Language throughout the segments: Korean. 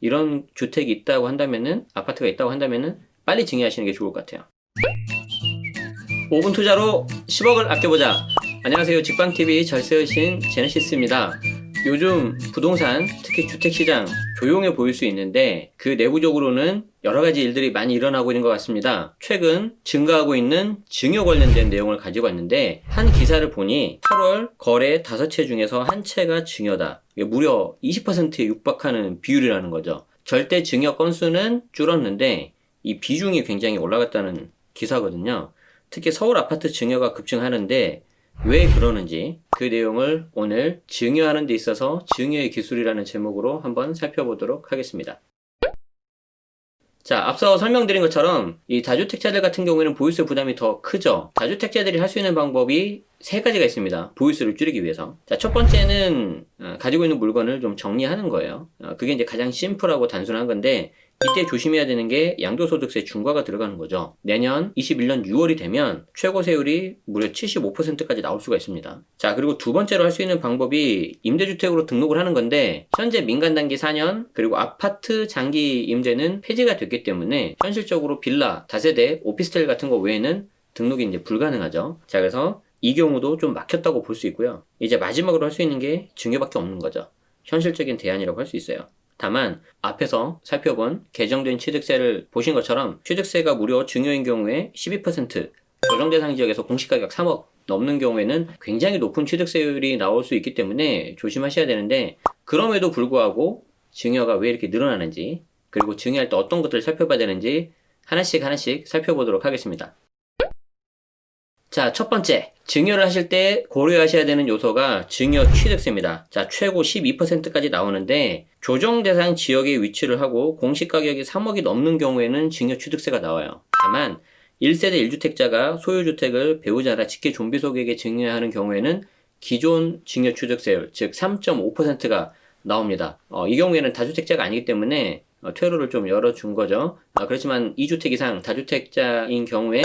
이런 주택이 있다고 한다면은 아파트가 있다고 한다면은 빨리 증여하시는 게 좋을 것 같아요. 5분 투자로 10억을 아껴보자. 안녕하세요. 직방TV 절세여신 제네시스입니다. 요즘 부동산, 특히 주택시장 조용해 보일 수 있는데 그 내부적으로는 여러 가지 일들이 많이 일어나고 있는 것 같습니다. 최근 증가하고 있는 증여 관련된 내용을 가지고 왔는데 한 기사를 보니 8월 거래 5채 중에서 한 채가 증여다. 무려 20%에 육박하는 비율이라는 거죠. 절대 증여 건수는 줄었는데 이 비중이 굉장히 올라갔다는 기사거든요. 특히 서울 아파트 증여가 급증하는데 왜 그러는지 그 내용을 오늘 증여하는 데 있어서 증여의 기술이라는 제목으로 한번 살펴보도록 하겠습니다. 자, 앞서 설명드린 것처럼 이 다주택자들 같은 경우에는 보유세 부담이 더 크죠. 다주택자들이 할 수 있는 방법이 세 가지가 있습니다. 보유세를 줄이기 위해서. 자, 첫 번째는 어, 가지고 있는 물건을 좀 정리하는 거예요. 어, 그게 이제 가장 심플하고 단순한 건데 이때 조심해야 되는 게 양도소득세 중과가 들어가는 거죠. 내년 21년 6월이 되면 최고 세율이 무려 75%까지 나올 수가 있습니다. 자, 그리고 두 번째로 할 수 있는 방법이 임대주택으로 등록을 하는 건데 현재 민간 단기 4년 그리고 아파트 장기 임대는 폐지가 됐기 때문에 현실적으로 빌라, 다세대, 오피스텔 같은 거 외에는 등록이 이제 불가능하죠. 자, 그래서 이 경우도 좀 막혔다고 볼 수 있고요. 이제 마지막으로 할 수 있는 게 증여밖에 없는 거죠. 현실적인 대안이라고 할 수 있어요. 다만 앞에서 살펴본 개정된 취득세를 보신 것처럼 취득세가 무려 증여인 경우에 12% 조정 대상 지역에서 공시가격 3억 넘는 경우에는 굉장히 높은 취득세율이 나올 수 있기 때문에 조심하셔야 되는데 그럼에도 불구하고 증여가 왜 이렇게 늘어나는지 그리고 증여할 때 어떤 것들을 살펴봐야 되는지 하나씩 하나씩 살펴보도록 하겠습니다. 자, 첫 번째. 증여를 하실 때 고려하셔야 되는 요소가 증여 취득세입니다. 자, 최고 12%까지 나오는데 조정 대상 지역에 위치를 하고 공시 가격이 3억이 넘는 경우에는 증여 취득세가 나와요. 다만 1세대 1주택자가 소유주택을 배우자나 직계 좀비 소득에게 증여하는 경우에는 기존 증여 취득세율, 즉 3.5%가 나옵니다. 어, 이 경우에는 다주택자가 아니기 때문에 어, 퇴로를 좀 열어준 거죠. 아, 그렇지만 2주택 이상 다주택자인 경우에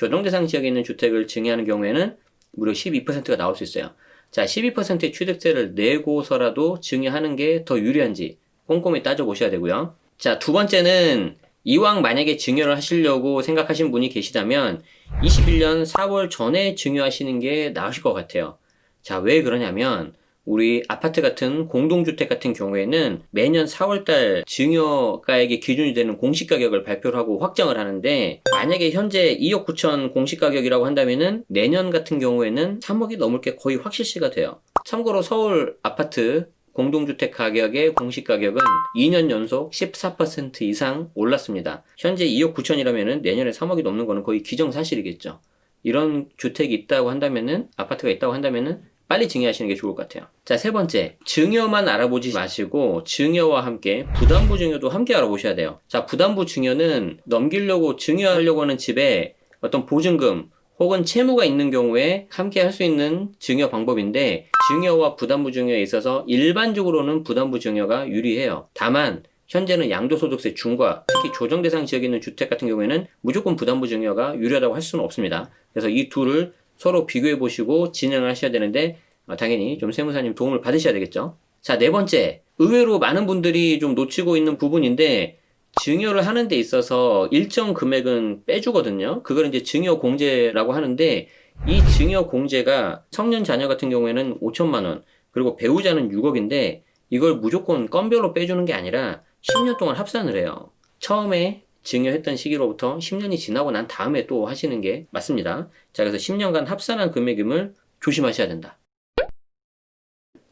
조정 대상 지역에 있는 주택을 증여하는 경우에는 무려 12%가 나올 수 있어요. 자, 12%의 취득세를 내고서라도 증여하는 게 더 유리한지 꼼꼼히 따져보셔야 되고요. 자, 두 번째는 이왕 만약에 증여를 하시려고 생각하신 분이 계시다면 21년 4월 전에 증여하시는 게 나으실 것 같아요. 자, 왜 그러냐면 우리 아파트 같은 공동주택 같은 경우에는 매년 4월달 증여가액의 기준이 되는 공시가격을 발표를 하고 확정을 하는데 만약에 현재 2억 9천 공시가격이라고 한다면은 내년 같은 경우에는 3억이 넘을 게 거의 확실시가 돼요. 참고로 서울 아파트 공동주택 가격의 공시 가격은 2년 연속 14% 이상 올랐습니다. 현재 2억 9천이라면은 내년에 3억이 넘는 거는 거의 기정사실이겠죠. 이런 주택이 있다고 한다면은 아파트가 있다고 한다면은 빨리 증여하시는 게 좋을 것 같아요. 자, 세 번째. 증여만 알아보지 마시고 증여와 함께 부담부 증여도 함께 알아보셔야 돼요. 자, 부담부 증여는 넘기려고 증여하려고 하는 집에 어떤 보증금 혹은 채무가 있는 경우에 함께 할 수 있는 증여 방법인데 증여와 부담부 증여에 있어서 일반적으로는 부담부 증여가 유리해요. 다만 현재는 양도소득세 중과 특히 조정 대상 지역에 있는 주택 같은 경우에는 무조건 부담부 증여가 유리하다고 할 수는 없습니다. 그래서 이 둘을 서로 비교해 보시고 진행을 하셔야 되는데 어, 당연히 좀 세무사님 도움을 받으셔야 되겠죠. 자, 네 번째. 의외로 많은 분들이 좀 놓치고 있는 부분인데 증여를 하는 데 있어서 일정 금액은 빼주거든요. 그걸 이제 증여 공제라고 하는데 이 증여 공제가 성년 자녀 같은 경우에는 5천만 원, 그리고 배우자는 6억인데 이걸 무조건 건별로 빼주는 게 아니라 10년 동안 합산을 해요. 처음에 증여했던 시기로부터 10년이 지나고 난 다음에 또 하시는 게 맞습니다. 자, 그래서 10년간 합산한 금액임을 조심하셔야 된다.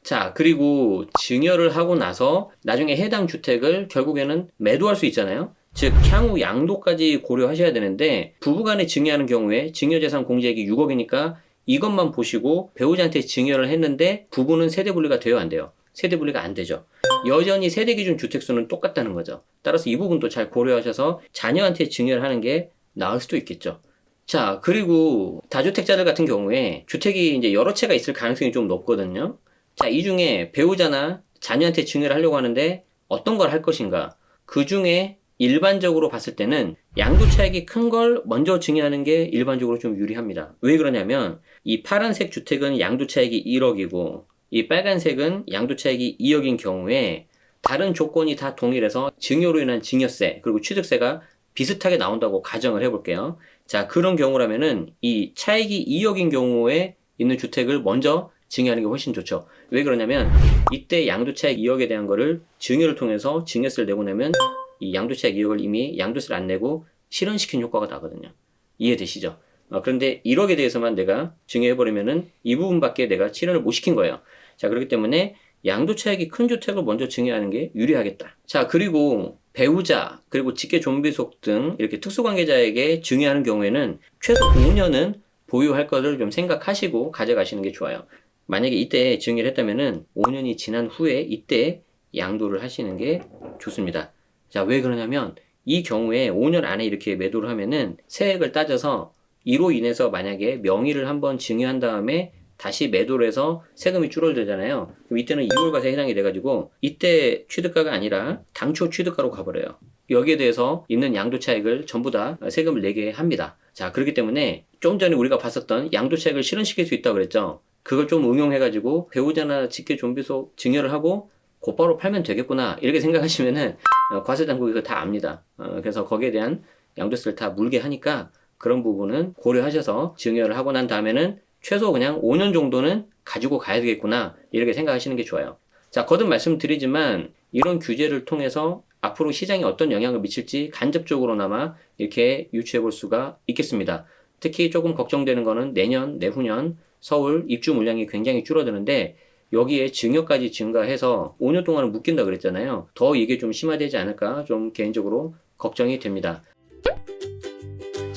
자, 그리고 증여를 하고 나서 나중에 해당 주택을 결국에는 매도할 수 있잖아요. 즉, 향후 양도까지 고려하셔야 되는데, 부부간에 증여하는 경우에 증여재산 공제액이 6억이니까 이것만 보시고 배우자한테 증여를 했는데 부부는 세대 분리가 돼요, 안 돼요? 세대 분리가 안 되죠. 여전히 세대 기준 주택 수는 똑같다는 거죠. 따라서 이 부분도 잘 고려하셔서 자녀한테 증여를 하는 게 나을 수도 있겠죠. 자, 그리고 다주택자들 같은 경우에 주택이 이제 여러 채가 있을 가능성이 좀 높거든요. 자, 이 중에 배우자나 자녀한테 증여를 하려고 하는데 어떤 걸 할 것인가? 그 중에 일반적으로 봤을 때는 양도 차익이 큰 걸 먼저 증여하는 게 일반적으로 좀 유리합니다. 왜 그러냐면 이 파란색 주택은 양도 차익이 1억이고 이 빨간색은 양도 차익이 2억인 경우에 다른 조건이 다 동일해서 증여로 인한 증여세 그리고 취득세가 비슷하게 나온다고 가정을 해볼게요. 자 그런 경우라면은 이 차익이 2억인 경우에 있는 주택을 먼저 증여하는 게 훨씬 좋죠. 왜 그러냐면 이때 양도차익 2억에 대한 거를 증여를 통해서 증여세를 내고 나면 이 양도차익 2억을 이미 양도세를 안 내고 실현시킨 효과가 나거든요. 이해되시죠? 어, 그런데 1억에 대해서만 내가 증여해버리면은 이 부분밖에 내가 실현을 못 시킨 거예요. 자, 그렇기 때문에 양도 차익이 큰 주택을 먼저 증여하는 게 유리하겠다. 자, 그리고 배우자, 그리고 직계 좀비속 등 이렇게 특수관계자에게 증여하는 경우에는 최소 5년은 보유할 것을 좀 생각하시고 가져가시는 게 좋아요. 만약에 이때 증여를 했다면은 5년이 지난 후에 이때 양도를 하시는 게 좋습니다. 자, 왜 그러냐면 이 경우에 5년 안에 이렇게 매도를 하면은 세액을 따져서 이로 인해서 만약에 명의를 한번 증여한 다음에 다시 매도를 해서 세금이 줄어들잖아요. 그럼 이때는 2월 과세에 해당이 돼가지고 이때 취득가가 아니라 당초 취득가로 가버려요. 여기에 대해서 있는 양도 차익을 전부 다 세금을 내게 합니다. 자, 그렇기 때문에 좀 전에 우리가 봤었던 양도 차익을 실현시킬 수 있다고 그랬죠. 그걸 좀 응용해가지고 배우자나 직계 좀비속 증여를 하고 곧바로 팔면 되겠구나 이렇게 생각하시면은 어, 과세 당국이 그거 다 압니다. 어, 그래서 거기에 대한 양도세를 다 물게 하니까 그런 부분은 고려하셔서 증여를 하고 난 다음에는 최소 그냥 5년 정도는 가지고 가야 되겠구나 이렇게 생각하시는 게 좋아요. 자 거듭 말씀드리지만 이런 규제를 통해서 앞으로 시장에 어떤 영향을 미칠지 간접적으로나마 이렇게 유추해 볼 수가 있겠습니다. 특히 조금 걱정되는 거는 내년, 내후년 서울 입주 물량이 굉장히 줄어드는데 여기에 증여까지 증가해서 5년 동안은 묶인다 그랬잖아요. 더 이게 좀 심화되지 않을까 좀 개인적으로 걱정이 됩니다.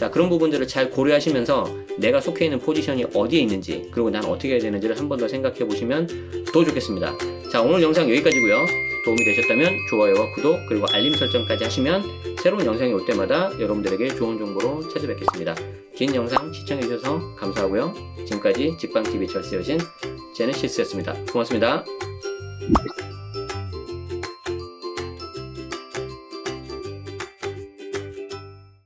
자, 그런 부분들을 잘 고려하시면서 내가 속해 있는 포지션이 어디에 있는지, 그리고 난 어떻게 해야 되는지를 한 번 더 생각해 보시면 더 좋겠습니다. 자, 오늘 영상 여기까지고요 도움이 되셨다면 좋아요와 구독, 그리고 알림 설정까지 하시면 새로운 영상이 올 때마다 여러분들에게 좋은 정보로 찾아뵙겠습니다. 긴 영상 시청해 주셔서 감사하고요. 지금까지 직방TV 절세여신 제네시스였습니다. 고맙습니다.